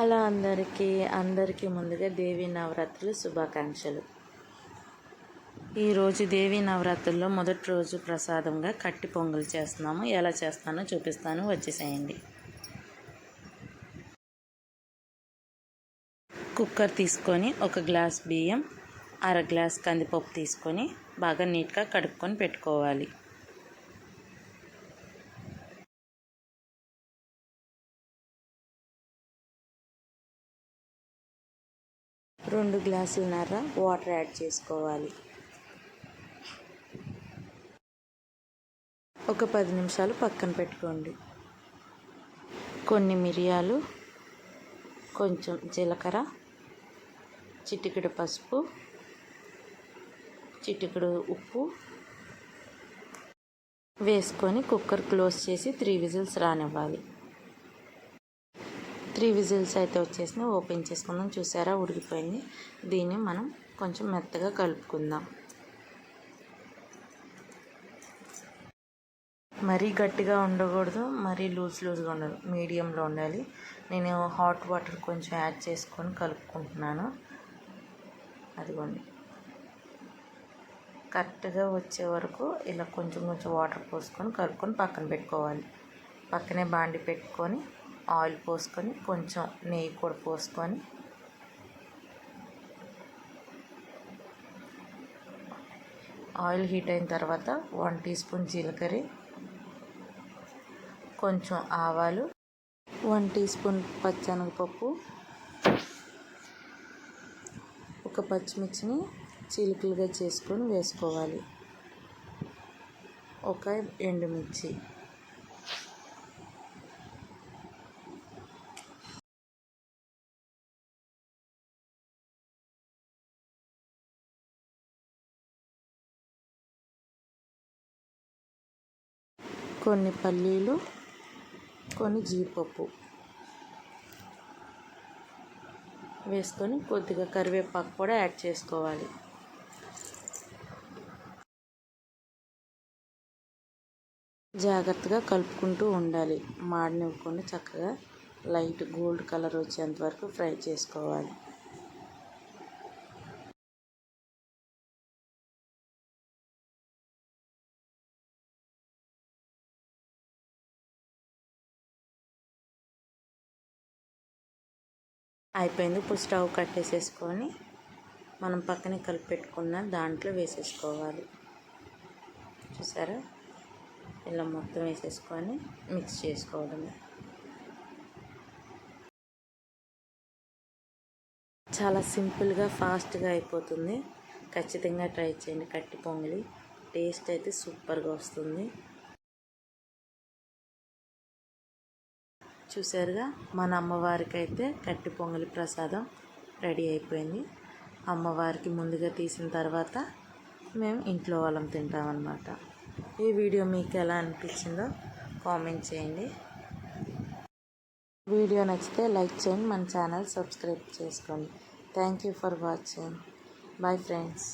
Hello అందరికీ అందరికీ ముందుగా దేవీ నవరాత్రులు శుభాకాంక్షలు. ఈరోజు దేవీ నవరాత్రుల్లో మొదటి రోజు ప్రసాదంగా కట్టి పొంగల్ చేస్తున్నాము. ఎలా చేస్తానో చూపిస్తాను. వచ్చేసేయండి. కుక్కర్ తీసుకొని ఒక గ్లాస్ బియ్యం అర గ్లాస్ కందిపప్పు తీసుకొని బాగా నీట్గా కడుక్కొని పెట్టుకోవాలి. రెండు గ్లాసులన్నర వాటర్ యాడ్ చేసుకోవాలి. ఒక పది నిమిషాలు పక్కన పెట్టుకోండి. కొన్ని మిరియాలు కొంచెం జీలకర్ర చిటికెడు పసుపు చిటికెడు ఉప్పు వేసుకొని కుక్కర్ క్లోజ్ చేసి త్రీ విజిల్స్ రానివ్వాలి. త్రీ విజిల్స్ అయితే వచ్చేసినాయి ఓపెన్ చేసుకుందాం. చూసారా? ఉడికిపోయింది. దీన్ని మనం కొంచెం మెత్తగా కలుపుకుందాం. మరీ గట్టిగా ఉండకూడదు మరీ లూజ్ లూజ్గా ఉండదు. మీడియంలో ఉండాలి. నేను హాట్ వాటర్ కొంచెం యాడ్ చేసుకొని కలుపుకుంటున్నాను. అదిగోండి. కరెక్ట్గా వచ్చే వరకు ఇలా కొంచెం కొంచెం వాటర్ పోసుకొని కలుపుకొని పక్కన పెట్టుకోవాలి. పక్కనే బాండి పెట్టుకొని ఆయిల్ పోసుకొని కొంచెం నెయ్యి కూడా పోసుకొని ఆయిల్ హీట్ అయిన తర్వాత వన్ టీ స్పూన్ జీలకర్ర కొంచెం ఆవాలు వన్ టీ స్పూన్ పచ్చనగపప్పు ఒక పచ్చిమిర్చిని చిలుకలుగా చేసుకొని వేసుకోవాలి. ఒక ఎండుమిర్చి. కొన్ని పల్లీలు కొన్ని జీడిపప్పు వేసుకొని కొద్దిగా కరివేపాకు కూడా యాడ్ చేసుకోవాలి. జాగ్రత్తగా కలుపుకుంటూ ఉండాలి. మాడనివ్వకుండా చక్కగా లైట్ గోల్డ్ కలర్ వచ్చేంత వరకు ఫ్రై చేసుకోవాలి. అయిపోయింది. ఇప్పుడు స్టవ్ కట్టేసేసుకొని మనం పక్కనే కలిపి పెట్టుకున్న దాంట్లో వేసేసుకోవాలి. చూసారా? ఇలా మొత్తం వేసేసుకొని మిక్స్ చేసుకోవడమే. చాలా సింపుల్గా ఫాస్ట్గా అయిపోతుంది. ఖచ్చితంగా ట్రై చేయండి. కట్టి పొంగలి టేస్ట్ అయితే సూపర్గా వస్తుంది. చూసారుగా మన అమ్మవారికి అయితే కట్టి పొంగలి ప్రసాదం రెడీ అయిపోయింది. అమ్మవారికి ముందుగా తీసిన తర్వాత మేము ఇంట్లో వాళ్ళం తింటామన్నమాట. ఈ వీడియో మీకు ఎలా అనిపించిందో కామెంట్ చేయండి. వీడియో నచ్చితే లైక్ చేయండి మన ఛానల్ సబ్స్క్రైబ్ చేసుకోండి. Thank you for watching bye friends